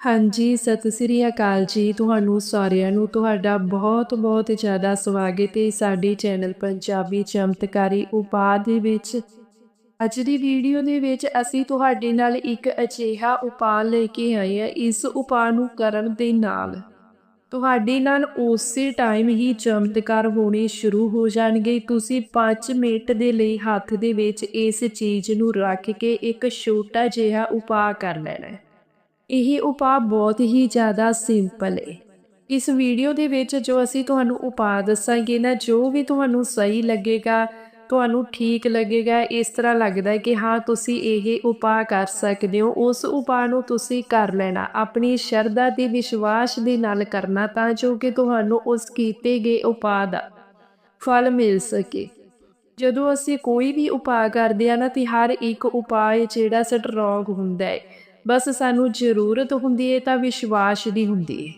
ਹਾਂਜੀ, ਸਤਿ ਸ੍ਰੀ ਅਕਾਲ ਜੀ। ਤੁਹਾਨੂੰ ਸਾਰਿਆਂ ਨੂੰ ਤੁਹਾਡਾ ਬਹੁਤ-ਬਹੁਤ ਜ਼ਿਆਦਾ ਸਵਾਗਤ ਹੈ ਸਾਡੇ ਚੈਨਲ ਪੰਜਾਬੀ ਚਮਤਕਾਰੀ ਉਪਾਅ ਦੇ ਵਿੱਚ। ਅੱਜ ਦੀ ਵੀਡੀਓ ਦੇ ਵਿੱਚ ਅਸੀਂ ਤੁਹਾਡੇ ਨਾਲ ਇੱਕ ਅਜਿਹਾ ਉਪਾਅ ਲੈ ਕੇ ਆਏ ਹਾਂ ਇਸ ਉਪਾਅ ਨੂੰ ਕਰਨ ਦੇ ਨਾਲ। ਤੁਹਾਡੇ ਨਾਲ ਉਸੇ ਟਾਈਮ ਹੀ ਚਮਤਕਾਰ ਹੋਣੇ ਸ਼ੁਰੂ ਹੋ ਜਾਣਗੇ। ਤੁਸੀਂ 5 ਮਿੰਟ ਦੇ ਲਈ ਹੱਥ ਦੇ ਵਿੱਚ ਇਸ ਚੀਜ਼ ਨੂੰ ਰੱਖ ਕੇ ਇੱਕ ਛੋਟਾ ਜਿਹਾ ਉਪਾਅ ਕਰ ਲੈਣਾ ਹੈ। ਇਹ ਉਪਾਅ ਬਹੁਤ ਹੀ ਜ਼ਿਆਦਾ ਸਿੰਪਲ ਹੈ ਇਸ ਵੀਡੀਓ ਦੇ ਵਿੱਚ ਜੋ ਅਸੀਂ ਤੁਹਾਨੂੰ ਉਪਾਅ ਦੱਸਾਂਗੇ ਨਾ, ਜੋ ਵੀ ਤੁਹਾਨੂੰ ਸਹੀ ਲੱਗੇਗਾ, ਤੁਹਾਨੂੰ ਠੀਕ ਲੱਗੇਗਾ, ਇਸ ਤਰ੍ਹਾਂ ਲੱਗਦਾ ਹੈ ਕਿ ਹਾਂ, ਤੁਸੀਂ ਇਹ ਉਪਾਅ ਕਰ ਸਕਦੇ ਹੋ। ਉਸ ਉਪਾਅ ਨੂੰ ਤੁਸੀਂ ਕਰ ਲੈਣਾ। ਆਪਣੀ ਸ਼ਰਧਾ ਤੇ ਵਿਸ਼ਵਾਸ ਦੇ ਨਾਲ ਕਰਨਾ ਤਾਂ ਜੋ ਕਿ ਤੁਹਾਨੂੰ ਉਸ ਕੀਤੇ ਗਏ ਉਪਾਅ ਦਾ ਫਲ ਮਿਲ ਸਕੇ। ਜਦੋਂ ਅਸੀਂ ਕੋਈ ਵੀ ਉਪਾਅ ਕਰਦੇ ਆ ਨਾ, ਤੇ ਹਰ ਇੱਕ ਉਪਾਅ ਜਿਹੜਾ, ਸਟਰੋਂਗ ਹੁੰਦਾ ਹੈ। ਬਸ ਸਾਨੂੰ ਜ਼ਰੂਰਤ ਹੁੰਦੀ ਹੈ ਤਾਂ ਵਿਸ਼ਵਾਸ ਦੀ ਹੁੰਦੀ। ਹੈ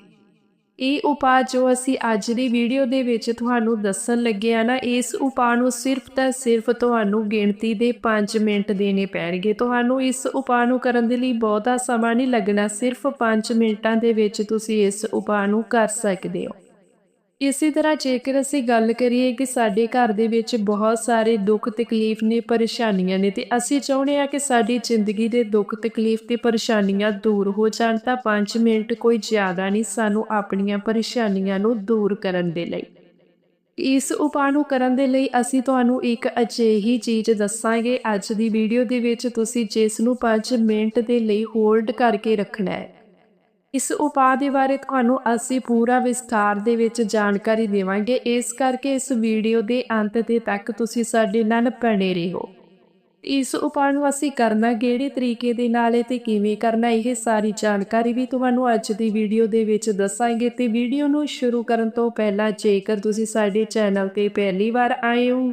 ਇਹ ਉਪਾਅ ਜੋ ਅਸੀਂ ਅੱਜ ਦੀ ਵੀਡੀਓ ਦੇ ਵਿੱਚ ਤੁਹਾਨੂੰ ਦੱਸਣ ਲੱਗੇ ਆ ਨਾ, ਇਸ ਉਪਾਅ ਨੂੰ ਸਿਰਫ ਤਾਂ ਸਿਰਫ ਤੁਹਾਨੂੰ ਗਿਣਤੀ ਦੇ 5 ਮਿੰਟ ਦੇਣੇ ਪੈਣਗੇ। ਤੁਹਾਨੂੰ ਇਸ ਉਪਾਅ ਨੂੰ ਕਰਨ ਦੇ ਲਈ ਬਹੁਤਾ ਸਮਾਂ ਨਹੀਂ ਲੱਗਣਾ, ਸਿਰਫ 5 ਮਿੰਟਾਂ ਦੇ ਵਿੱਚ ਤੁਸੀਂ ਇਸ ਉਪਾਅ ਨੂੰ ਕਰ ਸਕਦੇ ਹੋ। ਇਸੇ ਤਰ੍ਹਾਂ ਜੇਕਰ ਅਸੀਂ ਗੱਲ ਕਰੀਏ ਕਿ ਸਾਡੇ ਘਰ ਦੇ ਵਿੱਚ ਬਹੁਤ ਸਾਰੇ ਦੁੱਖ ਤਕਲੀਫ ਨੇ, ਪਰੇਸ਼ਾਨੀਆਂ ਨੇ, ਤੇ ਅਸੀਂ ਚਾਹੁੰਦੇ ਆ ਕਿ ਸਾਡੀ ਜ਼ਿੰਦਗੀ ਦੇ ਦੁੱਖ ਤਕਲੀਫ ਤੇ ਪਰੇਸ਼ਾਨੀਆਂ ਦੂਰ ਹੋ ਜਾਣ, ਤਾਂ 5 ਮਿੰਟ ਕੋਈ ਜ਼ਿਆਦਾ ਨਹੀਂ ਸਾਨੂੰ ਆਪਣੀਆਂ ਪਰੇਸ਼ਾਨੀਆਂ ਨੂੰ ਦੂਰ ਕਰਨ ਦੇ ਲਈ। ਇਸ ਉਪਾਅ ਨੂੰ ਕਰਨ ਦੇ ਲਈ ਅਸੀਂ ਤੁਹਾਨੂੰ ਇੱਕ ਅਜਿਹੀ ਚੀਜ਼ ਦੱਸਾਂਗੇ। ਅੱਜ ਦੀ ਵੀਡੀਓ ਦੇ ਵਿੱਚ ਤੁਸੀਂ ਜਿਸ ਨੂੰ 5 ਮਿੰਟ ਦੇ ਲਈ ਹੋਲਡ ਕਰਕੇ ਰੱਖਣਾ ਹੈ। ਇਸ ਉਪਾਅ ਦੇ ਬਾਰੇ ਤੁਹਾਨੂੰ ਅਸੀਂ ਪੂਰਾ ਵਿਸਥਾਰ ਦੇ ਵਿੱਚ ਜਾਣਕਾਰੀ ਦੇਵਾਂਗੇ। ਇਸ ਕਰਕੇ ਇਸ ਵੀਡੀਓ ਦੇ ਅੰਤ ਦੇ ਤੱਕ ਤੁਸੀਂ ਸਾਡੇ ਨਾਲ ਬਣੇ ਰਹੋ। ਇਸ ਉਪਾਅ ਨੂੰ ਅਸੀਂ ਕਰਨਾ ਕਿਹੜੇ ਤਰੀਕੇ ਦੇ ਨਾਲ ਹੈ ਤੇ ਕਿਵੇਂ ਕਰਨਾ, ਇਹ ਸਾਰੀ ਜਾਣਕਾਰੀ ਵੀ ਤੁਹਾਨੂੰ ਅੱਜ ਦੀ ਵੀਡੀਓ ਦੇ ਵਿੱਚ ਦੱਸਾਂਗੇ ਤੇ ਵੀਡੀਓ ਨੂੰ ਸ਼ੁਰੂ ਕਰਨ ਤੋਂ ਪਹਿਲਾਂ ਜੇਕਰ ਤੁਸੀਂ ਸਾਡੇ ਚੈਨਲ ਤੇ ਪਹਿਲੀ ਵਾਰ ਆਏ ਹੋ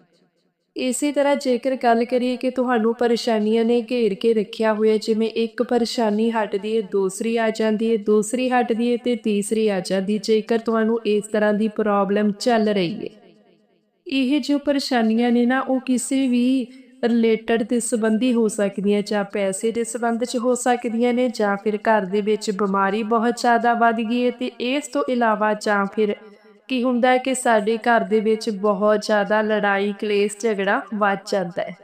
ਇਸੇ ਤਰ੍ਹਾਂ ਜੇਕਰ ਗੱਲ ਕਰੀਏ ਕਿ ਤੁਹਾਨੂੰ ਪਰੇਸ਼ਾਨੀਆਂ ਨੇ ਘੇਰ ਕੇ ਰੱਖਿਆ ਹੋਇਆ, ਜਿਵੇਂ ਇੱਕ ਪਰੇਸ਼ਾਨੀ ਹਟਦੀ ਹੈ ਦੂਸਰੀ ਆ ਜਾਂਦੀ ਹੈ ਦੂਸਰੀ ਹਟਦੀ ਹੈ ਤੇ ਤੀਸਰੀ ਆ ਜਾਂਦੀ, ਜੇਕਰ ਤੁਹਾਨੂੰ ਇਸ ਤਰ੍ਹਾਂ ਦੀ ਪ੍ਰੋਬਲਮ ਚੱਲ ਰਹੀ ਹੈ ਇਹ ਜੋ ਪਰੇਸ਼ਾਨੀਆਂ ਨੇ ਨਾ, ਉਹ ਕਿਸੇ ਵੀ ਰਿਲੇਟਡ ਦੇ ਸੰਬੰਧੀ ਹੋ ਸਕਦੀਆਂ ਜਾਂ ਪੈਸੇ ਦੇ ਸੰਬੰਧ 'ਚ ਹੋ ਸਕਦੀਆਂ ਨੇ ਜਾਂ ਫਿਰ ਘਰ ਦੇ ਵਿੱਚ ਬਿਮਾਰੀ ਬਹੁਤ ਜ਼ਿਆਦਾ ਵੱਧ ਗਈ ਹੈ ਤੇ ਇਸ ਤੋਂ ਇਲਾਵਾ ਜਾਂ ਫਿਰ ਕੀ ਹੁੰਦਾ ਹੈ ਕਿ ਸਾਡੇ ਘਰ ਦੇ ਵਿੱਚ ਬਹੁਤ ਜ਼ਿਆਦਾ ਲੜਾਈ, ਕਲੇਸ਼, ਝਗੜਾ ਵੱਧ ਜਾਂਦਾ ਹੈ।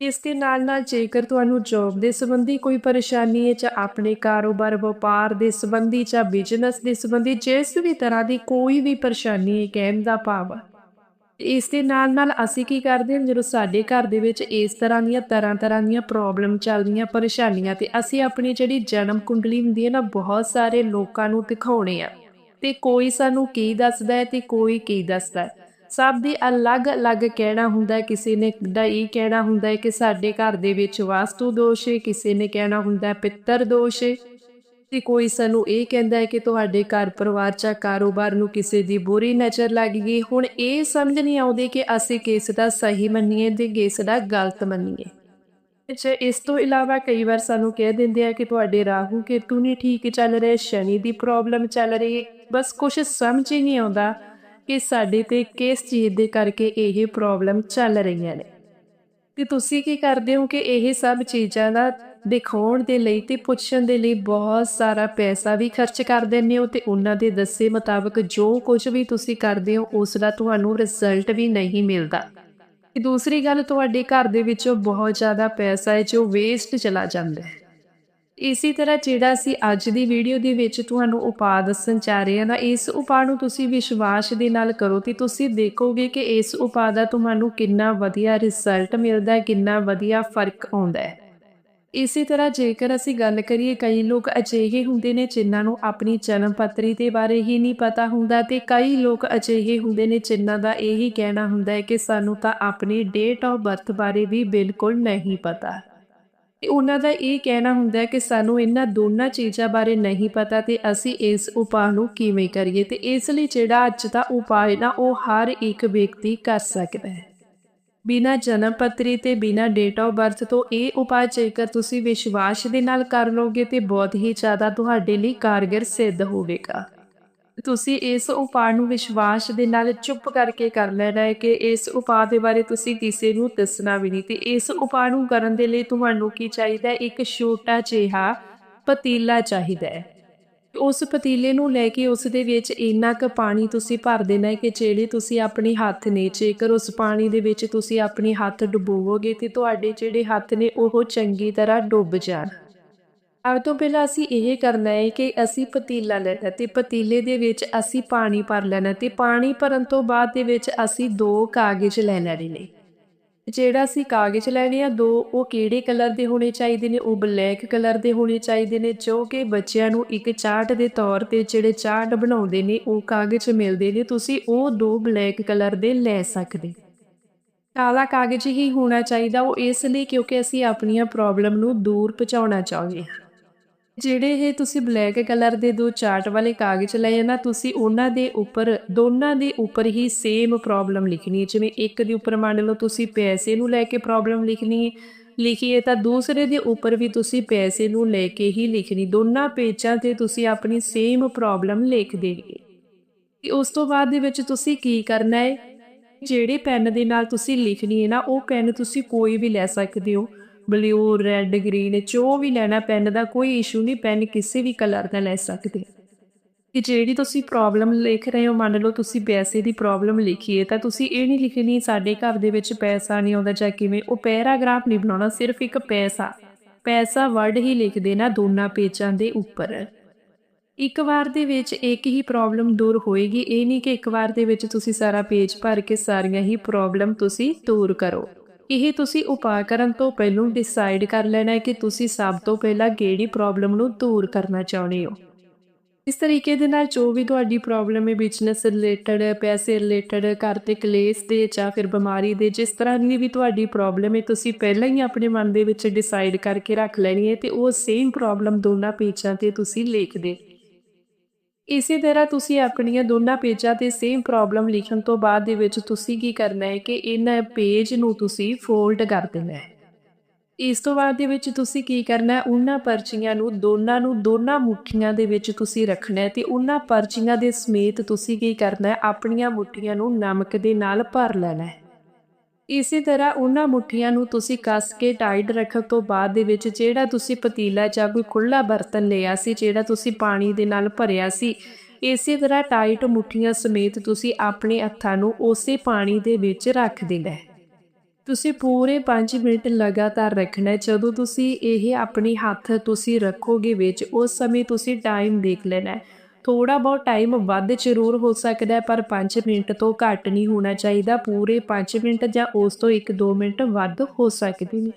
ਇਸ ਦੇ ਨਾਲ ਨਾਲ ਜੇਕਰ ਤੁਹਾਨੂੰ ਜੋਬ ਦੇ ਸੰਬੰਧੀ ਕੋਈ ਪਰੇਸ਼ਾਨੀ ਹੈ ਜਾਂ ਆਪਣੇ ਕਾਰੋਬਾਰ, ਵਪਾਰ ਦੇ ਸੰਬੰਧੀ ਜਾਂ ਬਿਜ਼ਨਸ ਦੇ ਸੰਬੰਧੀ ਜਿਸ ਵੀ ਤਰ੍ਹਾਂ ਦੀ ਕੋਈ ਵੀ ਪਰੇਸ਼ਾਨੀ ਹੈ ਕਹਿਣ ਦਾ ਭਾਵ ਇਸ ਦੇ ਨਾਲ ਨਾਲ ਅਸੀਂ ਕੀ ਕਰਦੇ ਹਾਂ, ਜਦੋਂ ਸਾਡੇ ਘਰ ਦੇ ਵਿੱਚ ਇਸ ਤਰ੍ਹਾਂ ਦੀਆਂ ਤਰ੍ਹਾਂ ਤਰ੍ਹਾਂ ਦੀਆਂ ਪ੍ਰੋਬਲਮ ਚੱਲਦੀਆਂ ਪਰੇਸ਼ਾਨੀਆਂ ਤੇ ਅਸੀਂ ਆਪਣੀ ਜਿਹੜੀ ਜਨਮ ਕੁੰਡਲੀ ਹੁੰਦੀ ਹੈ ਨਾ, ਬਹੁਤ ਸਾਰੇ ਲੋਕਾਂ ਨੂੰ ਦਿਖਾਉਣੇ ਆ। ਤੇ ਕੋਈ ਸਾਨੂੰ ਕੀ ਦੱਸਦਾ ਹੈ ਤੇ ਕੋਈ ਕੀ ਦੱਸਦਾ ਹੈ। ਸਭ ਦੀ ਅਲੱਗ-ਅਲੱਗ ਕਹਿਣਾ ਹੁੰਦਾ ਕਿਸੇ ਨੇ ਦਾ ਇਹ ਕਹਿਣਾ ਹੁੰਦਾ ਹੈ ਕਿ ਸਾਡੇ ਘਰ ਦੇ ਵਿੱਚ ਵਾਸਤੂ ਦੋਸ਼ ਹੈ, ਕਿਸੇ ਨੇ ਕਹਿਣਾ ਹੁੰਦਾ ਪਿੱਤਰ ਦੋਸ਼ ਹੈ। ਤੇ ਕੋਈ ਸਾਨੂੰ ਇਹ ਕਹਿੰਦਾ ਹੈ ਕਿ ਤੁਹਾਡੇ ਘਰ ਪਰਿਵਾਰ ਜਾਂ ਕਾਰੋਬਾਰ ਨੂੰ ਕਿਸੇ ਦੀ ਬੁਰੀ ਨਜ਼ਰ ਲੱਗ ਗਈ। ਹੁਣ ਇਹ ਸਮਝ ਨਹੀਂ ਆਉਂਦੀ ਕਿ ਅਸੀਂ ਕਿਸ ਦਾ ਸਹੀ ਮੰਨੀਏ ਤੇ ਕਿਸ ਦਾ ਗਲਤ ਮੰਨੀਏ। ਅੱਛਾ ਇਸ ਤੋਂ ਇਲਾਵਾ ਕਈ ਵਾਰ ਸਾਨੂੰ ਕਹਿ ਦਿੰਦੇ ਆ ਕਿ ਤੁਹਾਡੇ ਰਾਹੂ ਕੇਤੂ ਨਹੀਂ ਠੀਕ ਚੱਲ ਰਹੇ, ਸ਼ਨੀ ਦੀ ਪ੍ਰੋਬਲਮ ਚੱਲ ਰਹੀ ਬਸ ਕੁਝ ਸਮਝ ਹੀ ਨਹੀਂ ਆਉਂਦਾ ਕਿ ਸਾਡੇ ਤੇ ਕਿਸ ਚੀਜ਼ ਦੇ ਕਰਕੇ ਇਹ ਪ੍ਰੋਬਲਮ ਚੱਲ ਰਹੀਆਂ ਨੇ। ਤੇ ਤੁਸੀਂ ਕੀ ਕਰਦੇ ਹੋ ਕਿ ਇਹ ਸਭ ਚੀਜ਼ਾਂ ਦਾ ਦਿਖਾਉਣ ਦੇ ਲਈ ਤੇ ਪੁੱਛਣ ਦੇ ਲਈ ਬਹੁਤ ਸਾਰਾ ਪੈਸਾ ਵੀ ਖਰਚ ਕਰ ਦਿੰਦੇ ਹੋ ਤੇ ਉਹਨਾਂ ਦੇ ਦੱਸੇ ਮੁਤਾਬਕ ਜੋ ਕੁਝ ਵੀ ਤੁਸੀਂ ਕਰਦੇ ਹੋ, ਉਸ ਦਾ ਤੁਹਾਨੂੰ ਰਿਜ਼ਲਟ ਵੀ ਨਹੀਂ ਮਿਲਦਾ। ਦੂਸਰੀ ਗੱਲ ਤੁਹਾਡੇ ਘਰ ਦੇ ਵਿੱਚੋਂ ਬਹੁਤ ਜ਼ਿਆਦਾ ਪੈਸਾ ਹੈ, ਜੋ ਵੇਸਟ ਚਲਾ ਜਾਂਦਾ ਹੈ। ਇਸੇ ਤਰ੍ਹਾਂ ਜਿਹੜਾ ਅਸੀਂ ਅੱਜ ਦੀ ਵੀਡੀਓ ਦੇ ਵਿੱਚ ਤੁਹਾਨੂੰ ਉਪਾਅ ਦੱਸਣ ਚਾਹ ਰਹੇ ਹਾਂ, ਤਾਂ ਇਸ ਉਪਾਅ ਨੂੰ ਤੁਸੀਂ ਵਿਸ਼ਵਾਸ ਦੇ ਨਾਲ ਕਰੋ ਤੇ ਤੁਸੀਂ ਦੇਖੋਗੇ ਕਿ ਇਸ ਉਪਾਅ ਦਾ ਤੁਹਾਨੂੰ ਕਿੰਨਾ ਵਧੀਆ ਰਿਜ਼ਲਟ ਮਿਲਦਾ ਹੈ, ਕਿੰਨਾ ਵਧੀਆ ਫ਼ਰਕ ਆਉਂਦਾ ਹੈ। ਇਸੇ ਤਰ੍ਹਾਂ ਜੇਕਰ ਅਸੀਂ ਗੱਲ ਕਰੀਏ, ਕਈ ਲੋਕ ਅਜਿਹੇ ਹੁੰਦੇ ਨੇ ਜਿਨ੍ਹਾਂ ਨੂੰ ਆਪਣੀ ਜਨਮ ਪੱਤਰੀ ਦੇ ਬਾਰੇ ਹੀ ਨਹੀਂ ਪਤਾ ਹੁੰਦਾ ਤੇ ਕਈ ਲੋਕ ਅਜਿਹੇ ਹੁੰਦੇ ਨੇ ਜਿਨ੍ਹਾਂ ਦਾ ਇਹੀ ਕਹਿਣਾ ਹੁੰਦਾ ਹੈ ਕਿ ਸਾਨੂੰ ਤਾਂ ਆਪਣੀ ਡੇਟ ਆਫ ਬਰਥ ਬਾਰੇ ਵੀ ਬਿਲਕੁਲ ਨਹੀਂ ਪਤਾ। ਤੇ ਉਹਨਾਂ ਦਾ ਇਹ ਕਹਿਣਾ ਹੁੰਦਾ ਹੈ ਕਿ ਸਾਨੂੰ ਇਹਨਾਂ ਦੋਨਾਂ ਚੀਜ਼ਾਂ ਬਾਰੇ ਨਹੀਂ ਪਤਾ ਤੇ ਅਸੀਂ ਇਸ ਉਪਾਅ ਨੂੰ ਕਿਵੇਂ ਕਰੀਏ ਤੇ ਇਸ ਲਈ ਜਿਹੜਾ ਅੱਜ ਦਾ ਉਪਾਅ ਹੈ ਨਾ, ਉਹ ਹਰ ਇੱਕ ਵਿਅਕਤੀ ਕਰ ਸਕਦਾ ਹੈ। ਬਿਨਾਂ ਜਨਮ ਪੱਤਰੀ ਤੇ ਬਿਨਾਂ ਡੇਟ ਆਫ ਬਰਥ ਤੋਂ ਇਹ ਉਪਾਅ ਜੇਕਰ ਤੁਸੀਂ ਵਿਸ਼ਵਾਸ ਦੇ ਨਾਲ ਕਰ ਲਓਗੇ ਤੇ ਬਹੁਤ ਹੀ ਜ਼ਿਆਦਾ ਤੁਹਾਡੇ ਲਈ ਕਾਰਗਰ ਸਿੱਧ ਹੋਵੇਗਾ। ਤੁਸੀਂ ਇਸ ਉਪਾਅ ਨੂੰ ਵਿਸ਼ਵਾਸ ਦੇ ਨਾਲ ਚੁੱਪ ਕਰਕੇ ਕਰ ਲੈਣਾ ਹੈ ਕਿ ਇਸ ਉਪਾਅ ਦੇ ਬਾਰੇ ਤੁਸੀਂ ਕਿਸੇ ਨੂੰ ਦੱਸਣਾ ਵੀ ਨਹੀਂ ਤੇ ਇਸ ਉਪਾਅ ਨੂੰ ਕਰਨ ਦੇ ਲਈ ਤੁਹਾਨੂੰ ਕੀ ਚਾਹੀਦਾ ਹੈ? ਇੱਕ ਛੋਟਾ ਜਿਹਾ ਪਤੀਲਾ ਚਾਹੀਦਾ ਹੈ। ਉਸ ਪਤੀਲੇ ਨੂੰ ਲੈ ਕੇ ਉਸ ਦੇ ਵਿੱਚ ਇੰਨਾ ਕੁ ਪਾਣੀ ਤੁਸੀਂ ਭਰ ਦੇਣਾ ਹੈ ਕਿ ਜਿਹੜੇ ਤੁਸੀਂ ਆਪਣੇ ਹੱਥ ਨੇ, ਜੇਕਰ ਉਸ ਪਾਣੀ ਦੇ ਵਿੱਚ ਤੁਸੀਂ ਆਪਣੇ ਹੱਥ ਡੁਬੋਵੋਗੇ ਤੇ ਤੁਹਾਡੇ ਜਿਹੜੇ ਹੱਥ ਨੇ, ਉਹ ਚੰਗੀ ਤਰ੍ਹਾਂ ਡੁੱਬ ਜਾਣ। ਸਭ ਤੋਂ ਪਹਿਲਾਂ ਅਸੀਂ ਇਹ ਕਰਨਾ ਹੈ ਕਿ ਅਸੀਂ ਪਤੀਲਾ ਲੈਣਾ ਤੇ ਪਤੀਲੇ ਦੇ ਵਿੱਚ ਅਸੀਂ ਪਾਣੀ ਭਰ ਲੈਣਾ ਤੇ ਪਾਣੀ ਭਰਨ ਤੋਂ ਬਾਅਦ ਦੇ ਵਿੱਚ ਅਸੀਂ ਦੋ ਕਾਗਜ਼ ਲੈ ਲੈਣੇ ਨੇ। ਜਿਹੜਾ ਅਸੀਂ ਕਾਗਜ਼ ਲੈਣੇ ਆ, ਦੋ ਉਹ ਕਿਹੜੇ ਕਲਰ ਦੇ ਹੋਣੇ ਚਾਹੀਦੇ ਨੇ, ਉਹ ਬਲੈਕ ਕਲਰ ਦੇ ਹੋਣੇ ਚਾਹੀਦੇ ਨੇ, ਜੋ ਕਿ ਬੱਚਿਆਂ ਨੂੰ ਇੱਕ ਚਾਰਟ ਦੇ ਤੌਰ ਤੇ ਜਿਹੜੇ ਚਾਰਟ ਬਣਾਉਂਦੇ ਨੇ, ਉਹ ਕਾਗਜ਼ ਮਿਲਦੇ ਨੇ, ਤੁਸੀਂ ਉਹ ਦੋ ਬਲੈਕ ਕਲਰ ਦੇ ਲੈ ਸਕਦੇ। ਕਾਲਾ ਕਾਗਜ਼ ਹੀ ਹੋਣਾ ਚਾਹੀਦਾ, ਉਹ ਇਸ ਲਈ ਕਿਉਂਕਿ ਅਸੀਂ ਆਪਣੀਆਂ ਪ੍ਰੋਬਲਮ ਨੂੰ ਦੂਰ ਪਹੁੰਚਾਉਣਾ ਚਾਹੁੰਦੇ ਹਾਂ। ਜਿਹੜੇ ਇਹ ਤੁਸੀਂ ਬਲੈਕ ਕਲਰ ਦੇ ਦੋ ਚਾਰਟ ਵਾਲੇ ਕਾਗਜ਼ ਲਏ ਨਾ, ਤੁਸੀਂ ਉਹਨਾਂ ਦੇ ਉੱਪਰ, ਦੋਨਾਂ ਦੇ ਉੱਪਰ ਹੀ ਸੇਮ ਪ੍ਰੋਬਲਮ ਲਿਖਣੀ ਹੈ। ਜਿਵੇਂ ਇੱਕ ਦੇ ਉੱਪਰ ਮੰਨ ਲਓ ਤੁਸੀਂ ਪੈਸੇ ਨੂੰ ਲੈ ਕੇ ਪ੍ਰੋਬਲਮ ਲਿਖਣੀ ਹੈ, ਲਿਖੀਏ ਤਾਂ ਦੂਸਰੇ ਦੇ ਉੱਪਰ ਵੀ ਤੁਸੀਂ ਪੈਸੇ ਨੂੰ ਲੈ ਕੇ ਹੀ ਲਿਖਣੀ। ਦੋਨਾਂ ਪੇਜਾਂ ਤੇ ਤੁਸੀਂ ਆਪਣੀ ਸੇਮ ਪ੍ਰੋਬਲਮ ਲਿਖ ਦੇਣੀ ਤੇ ਉਸ ਤੋਂ ਬਾਅਦ ਦੇ ਵਿੱਚ ਤੁਸੀਂ ਕੀ ਕਰਨਾ ਹੈ? ਜਿਹੜੇ ਪੈਨ ਦੇ ਨਾਲ ਤੁਸੀਂ ਲਿਖਣੀ ਹੈ ਨਾ, ਉਹ ਪੈਨ ਤੁਸੀਂ ਕੋਈ ਵੀ ਲੈ ਸਕਦੇ ਹੋ। ਬਲੂ ਰੈੱਡ ਗ੍ਰੀਨ ਜੋ ਵੀ ਲੈਣਾ ਪੈਨ ਦਾ ਕੋਈ ਇਸ਼ੂ ਨਹੀਂ ਪੈਨ ਕਿਸੇ ਵੀ ਕਲਰ ਦਾ ਲੈ ਸਕਦੇ ਕਿ ਜਿਹੜੀ ਤੁਸੀਂ ਪ੍ਰੋਬਲਮ ਲਿਖ ਰਹੇ ਹੋ, ਮੰਨ ਲਓ ਤੁਸੀਂ ਪੈਸੇ ਦੀ ਪ੍ਰੋਬਲਮ ਲਿਖੀ ਹੈ, ਤਾਂ ਤੁਸੀਂ ਇਹ ਨਹੀਂ ਲਿਖਣੀ ਸਾਡੇ ਘਰ ਦੇ ਵਿੱਚ ਪੈਸਾ ਨਹੀਂ ਆਉਂਦਾ ਜਾਂ ਕਿਵੇਂ, ਉਹ ਪੈਰਾਗ੍ਰਾਫ ਨਹੀਂ ਬਣਾਉਣਾ, ਸਿਰਫ ਇੱਕ ਪੈਸਾ। ਪੈਸਾ ਵਰਡ ਹੀ ਲਿਖ ਦੇਣਾ ਦੋਨਾਂ ਪੇਜਾਂ ਦੇ ਉੱਪਰ। ਇੱਕ ਵਾਰ ਦੇ ਵਿੱਚ ਇੱਕ ਹੀ ਪ੍ਰੋਬਲਮ ਦੂਰ ਹੋਏਗੀ, ਇਹ ਨਹੀਂ ਕਿ ਇੱਕ ਵਾਰ ਦੇ ਵਿੱਚ ਤੁਸੀਂ ਸਾਰਾ ਪੇਜ ਭਰ ਕੇ ਸਾਰੀਆਂ ਹੀ ਪ੍ਰੋਬਲਮ ਤੁਸੀਂ ਦੂਰ ਕਰੋ। ਇਹ ਤੁਸੀਂ ਉਪਾਅ ਕਰਨ ਤੋਂ ਪਹਿਲਾਂ ਡਿਸਾਈਡ ਕਰ ਲੈਣਾ ਹੈ ਕਿ ਤੁਸੀਂ ਸਭ ਤੋਂ ਪਹਿਲਾਂ ਕਿਹੜੀ ਪ੍ਰੋਬਲਮ ਨੂੰ ਦੂਰ ਕਰਨਾ ਚਾਹੁੰਦੇ ਹੋ। ਇਸ ਤਰੀਕੇ ਦੇ ਨਾਲ ਜੋ ਵੀ ਤੁਹਾਡੀ ਪ੍ਰੋਬਲਮ ਹੈ ਬਿਜ਼ਨਸ ਰਿਲੇਟਡ ਪੈਸੇ ਰਿਲੇਟਡ ਘਰ ਤੇ ਕਲੇਸ਼ ਦੇ ਜਾਂ ਫਿਰ ਬਿਮਾਰੀ ਦੇ, ਜਿਸ ਤਰ੍ਹਾਂ ਦੀ ਵੀ ਤੁਹਾਡੀ ਪ੍ਰੋਬਲਮ ਹੈ, ਤੁਸੀਂ ਪਹਿਲਾਂ ਹੀ ਆਪਣੇ ਮਨ ਦੇ ਵਿੱਚ ਡਿਸਾਈਡ ਕਰਕੇ ਰੱਖ ਲੈਣੀ ਹੈ ਤੇ ਉਹ ਸੇਮ ਪ੍ਰੋਬਲਮ ਦੋਨਾਂ ਪੇਜਾਂ ਤੇ ਤੁਸੀਂ ਲਿਖ ਦੇ ਇਸੇ ਤਰ੍ਹਾਂ ਤੁਸੀਂ ਆਪਣੀਆਂ ਦੋਨਾਂ ਪੇਜਾਂ ਤੇ ਸੇਮ ਪ੍ਰੋਬਲਮ ਲਿਖਣ ਤੋਂ ਬਾਅਦ ਦੇ ਵਿੱਚ ਤੁਸੀਂ ਕੀ ਕਰਨਾ ਹੈ ਕਿ ਇਹਨਾਂ ਪੇਜ ਨੂੰ ਤੁਸੀਂ ਫੋਲਡ ਕਰ ਦੇਣਾ ਹੈ। ਇਸ ਤੋਂ ਬਾਅਦ ਦੇ ਵਿੱਚ ਤੁਸੀਂ ਕੀ ਕਰਨਾ ਉਹਨਾਂ ਪਰਚੀਆਂ ਨੂੰ, ਦੋਨਾਂ ਨੂੰ, ਦੋਨਾਂ ਮੁੱਠੀਆਂ ਦੇ ਵਿੱਚ ਤੁਸੀਂ ਰੱਖਣਾ ਹੈ ਤੇ ਉਹਨਾਂ ਪਰਚੀਆਂ ਦੇ ਸਮੇਤ ਤੁਸੀਂ ਕੀ ਕਰਨਾ ਆਪਣੀਆਂ ਮੁੱਠੀਆਂ ਨੂੰ ਨਮਕ ਦੇ ਨਾਲ ਭਰ ਲੈਣਾ ਹੈ। ਇਸੇ ਤਰ੍ਹਾਂ ਉਹਨਾਂ ਮੁੱਠੀਆਂ ਨੂੰ ਤੁਸੀਂ ਕੱਸ ਕੇ ਟਾਈਟ ਰੱਖਣ ਤੋਂ ਬਾਅਦ ਦੇ ਵਿੱਚ ਜਿਹੜਾ ਤੁਸੀਂ ਪਤੀਲਾ ਜਾਂ ਕੋਈ ਖੁੱਲਾ ਬਰਤਨ ਲਿਆ ਸੀ, ਜਿਹੜਾ ਤੁਸੀਂ ਪਾਣੀ ਦੇ ਨਾਲ ਭਰਿਆ ਸੀ, ਇਸੇ ਤਰ੍ਹਾਂ ਟਾਈਟ ਮੁੱਠੀਆਂ ਸਮੇਤ ਤੁਸੀਂ ਆਪਣੇ ਹੱਥਾਂ ਨੂੰ ਉਸੇ ਪਾਣੀ ਦੇ ਵਿੱਚ ਰੱਖ ਦੇਣਾ ਹੈ। ਤੁਸੀਂ ਪੂਰੇ 5 ਮਿੰਟ ਲਗਾਤਾਰ ਰੱਖਣਾ ਜਦੋਂ ਤੁਸੀਂ ਇਹ ਆਪਣੇ ਹੱਥ ਤੁਸੀਂ ਰੱਖੋਗੇ ਵਿੱਚ, ਉਸ ਸਮੇਂ ਤੁਸੀਂ ਟਾਈਮ ਦੇਖ ਲੈਣਾ ਹੈ। ਥੋੜਾ ਬਹੁਤ ਟਾਈਮ ਵੱਧ ਜ਼ਰੂਰ ਹੋ ਸਕਦਾ ਹੈ, ਪਰ 5 ਮਿੰਟ ਤੋਂ ਘੱਟ ਨਹੀਂ ਹੋਣਾ ਚਾਹੀਦਾ। ਪੂਰੇ 5 ਮਿੰਟ ਜਾਂ ਉਸ ਤੋਂ 1-2 ਮਿੰਟ ਵੱਧ ਹੋ ਸਕਦੇ ਨੇ।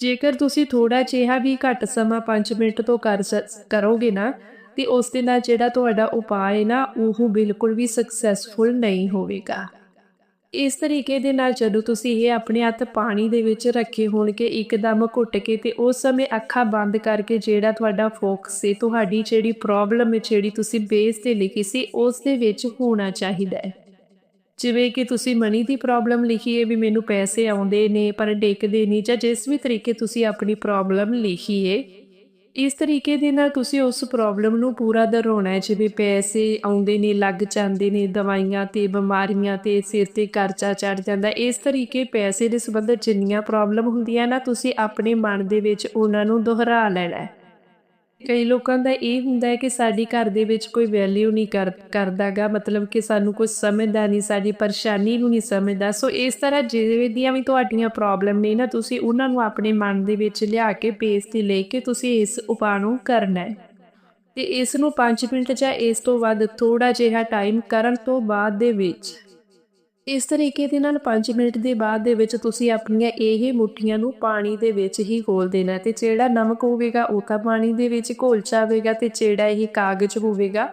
ਜੇਕਰ ਤੁਸੀਂ ਥੋੜਾ ਜਿਹਾ ਵੀ ਘੱਟ ਸਮਾਂ 5 ਮਿੰਟ ਤੋਂ ਕਰ ਕਰੋਗੇ ਨਾ, ਤੇ ਉਸ ਦੇ ਨਾਲ ਜਿਹੜਾ ਤੁਹਾਡਾ ਉਪਾਅ ਹੈ ਨਾ, ਉਹ ਬਿਲਕੁਲ ਵੀ ਸਕਸੈਸਫੁਲ ਨਹੀਂ ਹੋਵੇਗਾ। ਇਸ ਤਰੀਕੇ ਦੇ ਨਾਲ ਜਦੋਂ ਤੁਸੀਂ ਇਹ ਆਪਣੇ ਹੱਥ ਪਾਣੀ ਦੇ ਵਿੱਚ ਰੱਖੇ ਹੋਣਗੇ, ਇੱਕਦਮ ਘੁੱਟ ਕੇ ਤੇ ਉਸ ਸਮੇਂ ਅੱਖਾਂ ਬੰਦ ਕਰਕੇ ਜਿਹੜਾ ਤੁਹਾਡਾ ਫੋਕਸ ਹੈ ਤੁਹਾਡੀ ਜਿਹੜੀ ਪ੍ਰੋਬਲਮ ਹੈ, ਜਿਹੜੀ ਤੁਸੀਂ ਬੇਸ ਤੇ ਲਿਖੀ ਸੀ, ਉਸ ਦੇ ਵਿੱਚ ਹੋਣਾ ਚਾਹੀਦਾ ਹੈ। ਜਿਵੇਂ ਕਿ ਤੁਸੀਂ ਮਨੀ ਦੀ ਪ੍ਰੋਬਲਮ ਲਿਖੀ ਹੈ ਵੀ ਮੈਨੂੰ ਪੈਸੇ ਆਉਂਦੇ ਨੇ ਪਰ ਡੇਕਦੇ ਨਹੀਂ ਜਾਂ ਜਿਸ ਵੀ ਤਰੀਕੇ ਤੁਸੀਂ ਆਪਣੀ ਪ੍ਰੋਬਲਮ ਲਿਖੀ ਹੈ ਇਸ ਤਰੀਕੇ ਦੇ ਨਾਲ ਤੁਸੀਂ ਉਸ ਪ੍ਰੋਬਲਮ ਨੂੰ ਪੂਰਾ ਦਰੋਣਾ ਹੈ, ਜਿਵੇਂ ਪੈਸੇ ਆਉਂਦੇ ਨੇ, ਲੱਗ ਜਾਂਦੇ ਨੇ, ਦਵਾਈਆਂ ਤੇ ਬਿਮਾਰੀਆਂ ਤੇ ਸਿਰ ਤੇ ਕਰਜ਼ਾ ਚੜ ਜਾਂਦਾ। ਇਸ ਤਰੀਕੇ ਪੈਸੇ ਦੇ ਸੰਬੰਧ ਜਿੰਨੀਆਂ ਪ੍ਰੋਬਲਮ ਹੁੰਦੀਆਂ ਨਾ, ਤੁਸੀਂ ਆਪਣੇ ਮਨ ਦੇ ਵਿੱਚ ਉਹਨਾਂ ਨੂੰ ਦੁਹਰਾ ਲੈਣਾ ਕਈ ਲੋਕਾਂ ਦਾ ਇਹ ਹੁੰਦਾ ਹੈ ਕਿ ਸਾਡੀ ਘਰ ਦੇ ਵਿੱਚ ਕੋਈ ਵੈਲਿਊ ਨਹੀਂ ਕਰ, ਕਰਦਾਗਾ, ਮਤਲਬ ਕਿ ਸਾਨੂੰ ਕੋਈ ਸਮਝਦਾ ਨਹੀਂ, ਸਾਡੀ ਪਰੇਸ਼ਾਨੀ ਨੂੰ ਨਹੀਂ ਸਮਝਦਾ। ਸੋ ਇਸ ਤਰ੍ਹਾਂ ਜਿਵੇਂ ਦੀਆਂ ਵੀ ਤੁਹਾਡੀਆਂ ਪ੍ਰੋਬਲਮ ਨੇ ਨਾ, ਤੁਸੀਂ ਉਹਨਾਂ ਨੂੰ ਆਪਣੇ ਮਨ ਦੇ ਵਿੱਚ ਲਿਆ ਕੇ ਪੇਸ ਤੇ ਲੈ ਕੇ ਤੁਸੀਂ ਇਸ ਉਪਾਅ ਨੂੰ ਕਰਨਾ ਹੈ। ਤੇ ਇਸ ਨੂੰ 5 ਮਿੰਟ ਜਾਂ ਇਸ ਤੋਂ ਵੱਧ ਥੋੜਾ ਜਿਹਾ ਟਾਈਮ ਕਰਨ ਤੋਂ ਬਾਅਦ ਦੇ ਵਿੱਚ ਇਸ ਤਰੀਕੇ ਦੇ ਨਾਲ 5 ਮਿੰਟ ਦੇ ਬਾਅਦ ਦੇ ਵਿੱਚ ਤੁਸੀਂ ਆਪਣੀਆਂ ਇਹ ਮੁੱਠੀਆਂ ਨੂੰ ਪਾਣੀ ਦੇ ਵਿੱਚ ਹੀ ਘੋਲ ਦੇਣਾ ਤੇ ਜਿਹੜਾ ਨਮਕ ਹੋਵੇਗਾ ਉਹ ਤਾਂ ਪਾਣੀ ਦੇ ਵਿੱਚ ਘੋਲ ਜਾਵੇਗਾ ਤੇ ਜਿਹੜਾ ਇਹ ਕਾਗਜ਼ ਹੋਵੇਗਾ,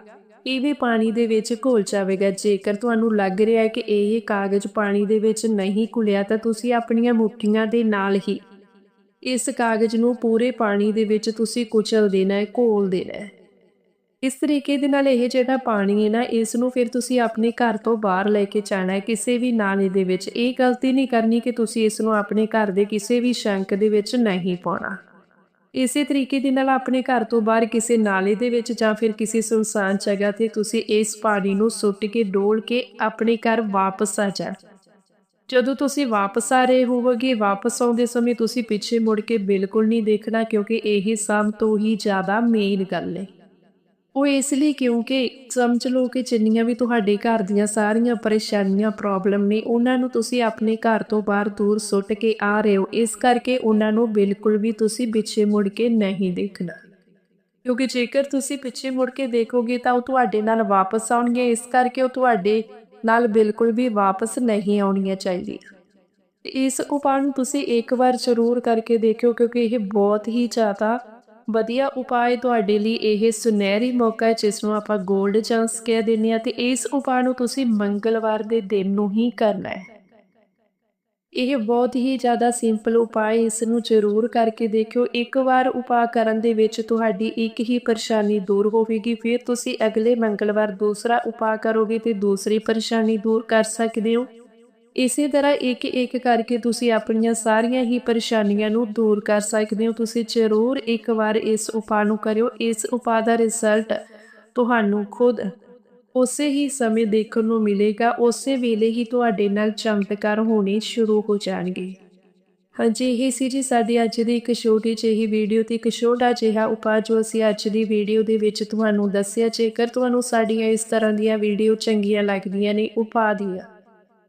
ਇਹ ਵੀ ਪਾਣੀ ਦੇ ਵਿੱਚ ਘੋਲ ਜਾਵੇਗਾ। ਜੇਕਰ ਤੁਹਾਨੂੰ ਲੱਗ ਰਿਹਾ ਹੈ ਕਿ ਇਹ ਕਾਗਜ਼ ਪਾਣੀ ਦੇ ਵਿੱਚ ਨਹੀਂ ਘੁਲਿਆ ਤਾਂ ਤੁਸੀਂ ਆਪਣੀਆਂ ਮੁੱਠੀਆਂ ਦੇ ਨਾਲ ਹੀ ਇਸ ਕਾਗਜ਼ ਨੂੰ ਪੂਰੇ ਪਾਣੀ ਦੇ ਵਿੱਚ ਤੁਸੀਂ ਕੁਚਲ ਦੇਣਾ ਹੈ, ਘੋਲ ਦੇਣਾ ਹੈ। ਇਸ ਤਰੀਕੇ ਦੇ ਨਾਲ ਇਹ ਜਿਹੜਾ ਪਾਣੀ ਹੈ ਨਾ, ਇਸ ਨੂੰ ਫਿਰ ਤੁਸੀਂ ਆਪਣੇ ਘਰ ਤੋਂ ਬਾਹਰ ਲੈ ਕੇ ਜਾਣਾ ਹੈ, ਕਿਸੇ ਵੀ ਨਾਲੇ ਦੇ ਵਿੱਚ। ਇਹ ਗਲਤੀ ਨਹੀਂ ਕਰਨੀ ਕਿ ਤੁਸੀਂ ਇਸ ਨੂੰ ਆਪਣੇ ਘਰ ਦੇ ਕਿਸੇ ਵੀ ਸ਼ੰਕ ਦੇ ਵਿੱਚ ਨਹੀਂ ਪਾਉਣਾ। ਇਸੇ ਤਰੀਕੇ ਦੇ ਨਾਲ ਆਪਣੇ ਘਰ ਤੋਂ ਬਾਹਰ ਕਿਸੇ ਨਾਲੇ ਦੇ ਵਿੱਚ ਜਾਂ ਫਿਰ ਕਿਸੇ ਸੁਨਸਾਨ ਜਗ੍ਹਾ ਤੇ ਤੁਸੀਂ ਇਸ ਪਾਣੀ ਨੂੰ ਸੁੱਟ ਕੇ, ਡੋਲ ਕੇ ਆਪਣੇ ਘਰ ਵਾਪਸ ਆ ਜਾ ਜਦੋਂ ਤੁਸੀਂ ਵਾਪਸ ਆ ਰਹੇ ਹੋਵੋਗੇ, ਵਾਪਸ ਆਉਂਦੇ ਸਮੇਂ ਤੁਸੀਂ ਪਿੱਛੇ ਮੁੜ ਕੇ ਬਿਲਕੁਲ ਨਹੀਂ ਦੇਖਣਾ ਕਿਉਂਕਿ ਇਹ ਸਭ ਤੋਂ ਹੀ ਜ਼ਿਆਦਾ ਮੇਨ ਗੱਲ ਹੈ। ਉਹ ਇਸ ਲਈ ਕਿਉਂਕਿ ਸਮਝ ਲਓ ਕਿ ਜਿੰਨੀਆਂ ਵੀ ਤੁਹਾਡੇ ਘਰ ਦੀਆਂ ਸਾਰੀਆਂ ਪਰੇਸ਼ਾਨੀਆਂ ਪ੍ਰੋਬਲਮ ਨੇ, ਉਹਨਾਂ ਨੂੰ ਤੁਸੀਂ ਆਪਣੇ ਘਰ ਤੋਂ ਬਾਹਰ ਦੂਰ ਸੁੱਟ ਕੇ ਆ ਰਹੇ ਹੋ। ਇਸ ਕਰਕੇ ਉਹਨਾਂ ਨੂੰ ਬਿਲਕੁਲ ਵੀ ਤੁਸੀਂ ਪਿੱਛੇ ਮੁੜ ਕੇ ਨਹੀਂ ਦੇਖਣਾ। ਕਿਉਂਕਿ ਜੇਕਰ ਤੁਸੀਂ ਪਿੱਛੇ ਮੁੜ ਕੇ ਦੇਖੋਗੇ ਤਾਂ ਉਹ ਤੁਹਾਡੇ ਨਾਲ ਵਾਪਸ ਆਉਣਗੇ। ਇਸ ਕਰਕੇ ਉਹ ਤੁਹਾਡੇ ਨਾਲ ਬਿਲਕੁਲ ਵੀ ਵਾਪਸ ਨਹੀਂ ਆਉਣੀਆਂ ਚਾਹੀਦੀਆਂ। ਇਸ ਉਪਾਅ ਨੂੰ ਤੁਸੀਂ ਇੱਕ ਵਾਰ ਜ਼ਰੂਰ ਕਰਕੇ ਦੇਖਿਓ ਕਿਉਂਕਿ ਇਹ ਬਹੁਤ ਹੀ ਜ਼ਿਆਦਾ ਵਧੀਆ ਉਪਾਅ ਤੁਹਾਡੇ ਲਈ ਇਹ ਸੁਨਹਿਰੀ ਮੌਕਾ ਹੈ, ਜਿਸ ਨੂੰ ਆਪਾਂ 골ਡ ਚਾਂਸ ਕਹਿ ਦਿੰਦੇ ਆ ਤੇ ਇਸ ਉਪਾਅ ਨੂੰ ਤੁਸੀਂ ਮੰਗਲਵਾਰ ਦੇ ਦਿਨ ਨੂੰ ਹੀ ਕਰਨਾ ਹੈ। ਇਹ ਬਹੁਤ ਹੀ ਜ਼ਿਆਦਾ ਸਿੰਪਲ ਉਪਾਅ ਹੈ, ਇਸ ਨੂੰ ਜ਼ਰੂਰ ਕਰਕੇ ਦੇਖਿਓ। ਇੱਕ ਵਾਰ ਉਪਾਅ ਕਰਨ ਦੇ ਵਿੱਚ ਤੁਹਾਡੀ ਇੱਕ ਹੀ ਪਰੇਸ਼ਾਨੀ ਦੂਰ ਹੋਵੇਗੀ, ਫਿਰ ਤੁਸੀਂ ਅਗਲੇ ਮੰਗਲਵਾਰ ਦੂਸਰਾ ਉਪਾਅ ਕਰੋਗੇ ਤੇ ਦੂਸਰੀ ਪਰੇਸ਼ਾਨੀ ਦੂਰ ਕਰ ਸਕਦੇ ਹੋ। ਇਸੇ ਤਰ੍ਹਾਂ ਇੱਕ ਇੱਕ ਕਰਕੇ ਤੁਸੀਂ ਆਪਣੀਆਂ ਸਾਰੀਆਂ ਹੀ ਪਰੇਸ਼ਾਨੀਆਂ ਨੂੰ ਦੂਰ ਕਰ ਸਕਦੇ ਹੋ। ਤੁਸੀਂ ਜ਼ਰੂਰ ਇੱਕ ਵਾਰ ਇਸ ਉਪਾਅ ਨੂੰ ਕਰਿਓ। ਇਸ ਉਪਾਅ ਦਾ ਰਿਜ਼ਲਟ ਤੁਹਾਨੂੰ ਖੁਦ ਉਸੇ ਹੀ ਸਮੇਂ ਦੇਖਣ ਨੂੰ ਮਿਲੇਗਾ। ਉਸੇ ਵੇਲੇ ਹੀ ਤੁਹਾਡੇ ਨਾਲ ਚਮਤਕਾਰ ਹੋਣੇ ਸ਼ੁਰੂ ਹੋ ਜਾਣਗੇ। ਹਾਂਜੀ ਇਹ ਸੀ ਜੀ ਸਾਡੀ ਅੱਜ ਦੀ ਇੱਕ ਛੋਟੀ ਜਿਹੀ ਵੀਡੀਓ ਤੇ ਇੱਕ ਛੋਟਾ ਜਿਹਾ ਉਪਾਅ ਜੋ ਅਸੀਂ ਅੱਜ ਦੀ ਵੀਡੀਓ ਦੇ ਵਿੱਚ ਤੁਹਾਨੂੰ ਦੱਸਿਆ। ਜੇਕਰ ਤੁਹਾਨੂੰ ਸਾਡੀਆਂ ਇਸ ਤਰ੍ਹਾਂ ਦੀਆਂ ਵੀਡੀਓ ਚੰਗੀਆਂ ਲੱਗਦੀਆਂ ਨੇ, ਉਪਾਅ ਦੀਆਂ ਤਾਂ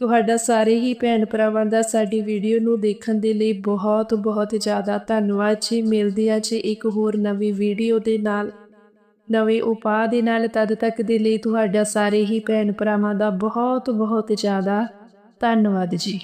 ਤੁਹਾਡਾ ਸਾਰੇ ਹੀ ਭੈਣ ਭਰਾਵਾਂ ਦਾ ਸਾਡੀ ਵੀਡੀਓ ਨੂੰ ਦੇਖਣ ਦੇ ਲਈ ਬਹੁਤ ਬਹੁਤ ਜ਼ਿਆਦਾ ਧੰਨਵਾਦ ਜੀ। ਮਿਲਦੇ ਆ ਜੀ ਇੱਕ ਹੋਰ ਨਵੀਂ ਵੀਡੀਓ ਦੇ ਨਾਲ, ਨਵੇਂ ਉਪਾਅ ਦੇ ਨਾਲ। ਤਦ ਤੱਕ ਦੇ ਲਈ ਤੁਹਾਡਾ ਸਾਰੇ ਹੀ ਭੈਣ ਭਰਾਵਾਂ ਦਾ ਬਹੁਤ ਬਹੁਤ ਜ਼ਿਆਦਾ ਧੰਨਵਾਦ ਜੀ।